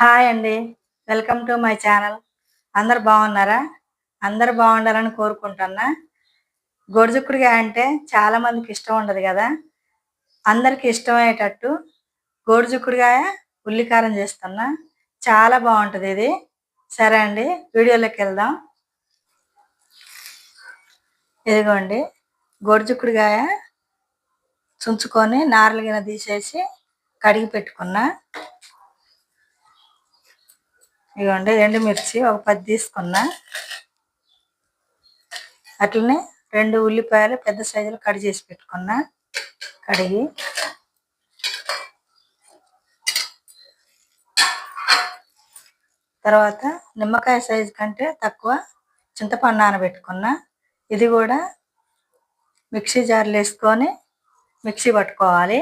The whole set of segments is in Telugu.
హాయ్ అండి. Welcome to my channel. అందరు బాగున్నారా? అందరు బాగుండాలని కోరుకుంటున్నా. గొడుజుక్కుడుగా అంటే చాలా మందికి ఇష్టం ఉండదు కదా? అందరికి ఇష్టమయ్యేటట్టు గోడుజుక్కుడుగాయ ఉల్లికారం చేస్తున్నా. చాలా బాగుంటుంది ఇది. సరే అండి వీడియోలోకి వెళ్దాం. ఇదిగోండి గోడుజుక్కుడుగాయ చుంచుకొని నారలు గిన తీసేసి కడిగి పెట్టుకున్నా. ఇదిగోండి ఎండుమిర్చి ఒక పది తీసుకున్నా. అట్లనే రెండు ఉల్లిపాయలు పెద్ద సైజులో కడి చేసి పెట్టుకున్నా. కడిగి. తర్వాత నిమ్మకాయ సైజు కంటే తక్కువ చింతపండు నానబెట్టుకున్నా. ఇది కూడా మిక్సీ జార్లు వేసుకొని మిక్సీ పట్టుకోవాలి.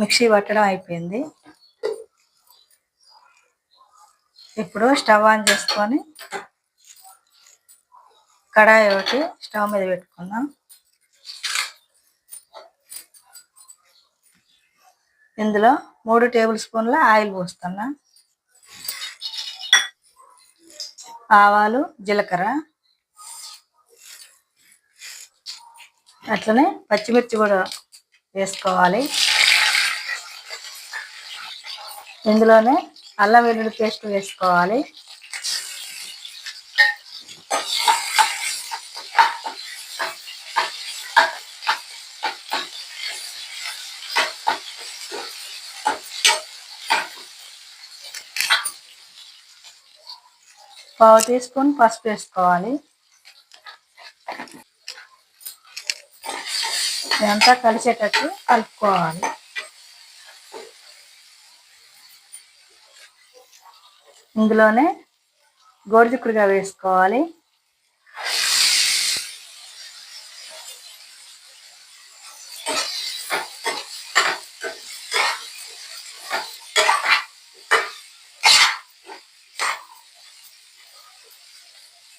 మిక్సీ పట్టడం అయిపోయింది. ఇప్పుడు స్టవ్ ఆన్ చేసుకొని కడాయి ఒకటి స్టవ్ మీద పెట్టుకుందాం. ఇందులో మూడు టేబుల్ స్పూన్ల ఆయిల్ పోస్తున్నా. ఆవాలు జీలకర్ర అట్లనే పచ్చిమిర్చి కూడా వేసుకోవాలి. ఇందులోనే అల్లం వెల్లుల్లి పేస్ట్ వేసుకోవాలి. పావు టీ స్పూన్ పసుపు వేసుకోవాలి. ఇదంతా కలిసేటట్టు కలుపుకోవాలి. ఇందులోనే గోరుచిక్కుడుగా వేసుకోవాలి.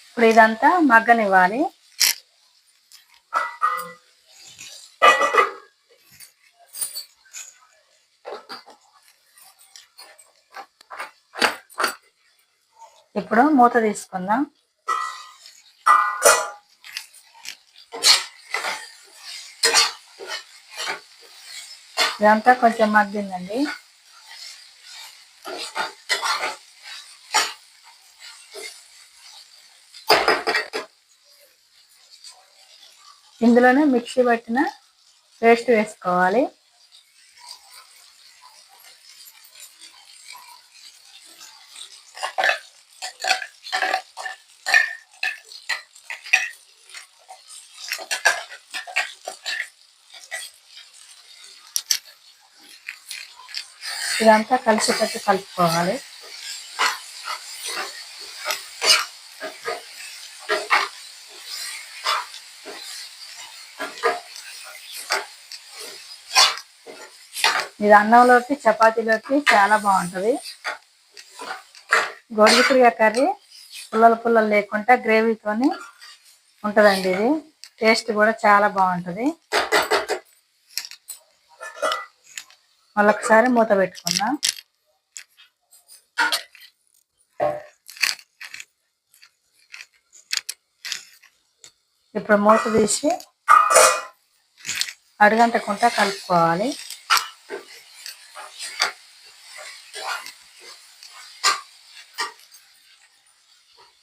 ఇప్పుడు ఇదంతా మగ్గనివ్వాలి. ఇప్పుడు మూత తీసుకుందాం. ఇదంతా కొంచెం మగ్గిందండి. ఇందులోనే మిక్సీ పట్టిన పేస్ట్ వేసుకోవాలి. ఇదంతా కలిసిపెట్టి కలుపుకోవాలి. ఇది అన్నంలోకి చపాతీలోకి చాలా బాగుంటుంది. గోడిగుడిగా కర్రీ పుల్లలు పుల్లలు లేకుండా గ్రేవీతోని ఉంటుందండి ఇది. టేస్ట్ కూడా చాలా బాగుంటుంది. మళ్ళొకసారి మూత పెట్టుకుందాం? ఇప్పుడు మూత తీసి అడుగంటకుండా కలుపుకోవాలి.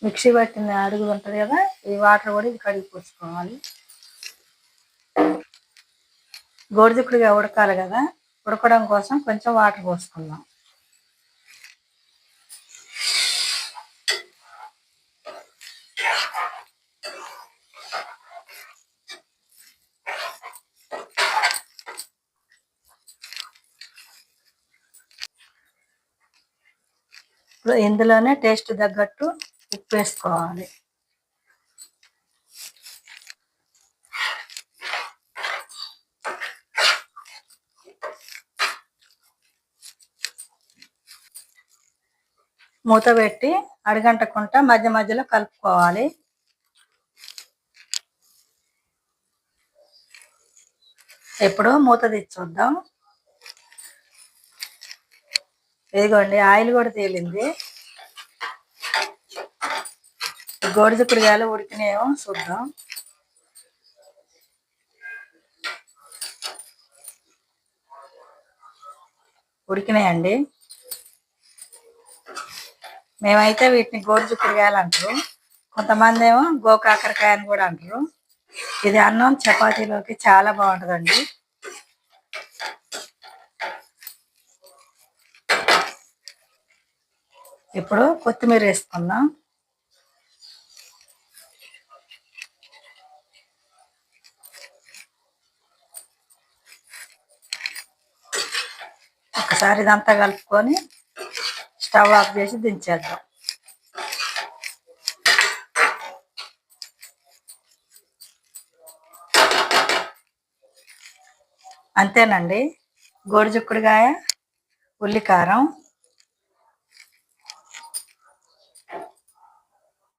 మిక్సీ పట్టిన అడుగు ఉంటుంది కదా ఈ వాటర్ కూడా ఇది కడిగి పోసుకోవాలి. గోడిదిక్కుడిగా ఉడకాలి కదా ఉడకడం కోసం కొంచెం వాటర్ పోసుకుందాం. ఇప్పుడు ఇందులోనే టేస్ట్ తగ్గట్టు ఉప్పు వేసుకోవాలి. మూత పెట్టి అడగంటకుంటా మధ్య మధ్యలో కలుపుకోవాలి. ఇప్పుడు మూత తీసి చూద్దాం. ఇదిగోండి ఆయిల్ కూడా తేలింది. గోడిచిక్కుడుగాయలు ఉడికినాయో చూద్దాం. ఉడికినాయండి. మేమైతే వీటిని గోడిచిక్కుడుగాయలు అంటారు కొంతమంది ఏమో గోకాకరకాయ అని కూడా అంటారు. ఇది అన్నం చపాతీలోకి చాలా బాగుంటుందండి. ఇప్పుడు కొత్తిమీర వేసుకుందాం. ఒకసారి ఇదంతా కలుపుకొని స్టవ్ ఆఫ్ చేసి దించేద్దాం. అంతేనండి. గోరుచుక్కుడుగాయ ఉల్లికారం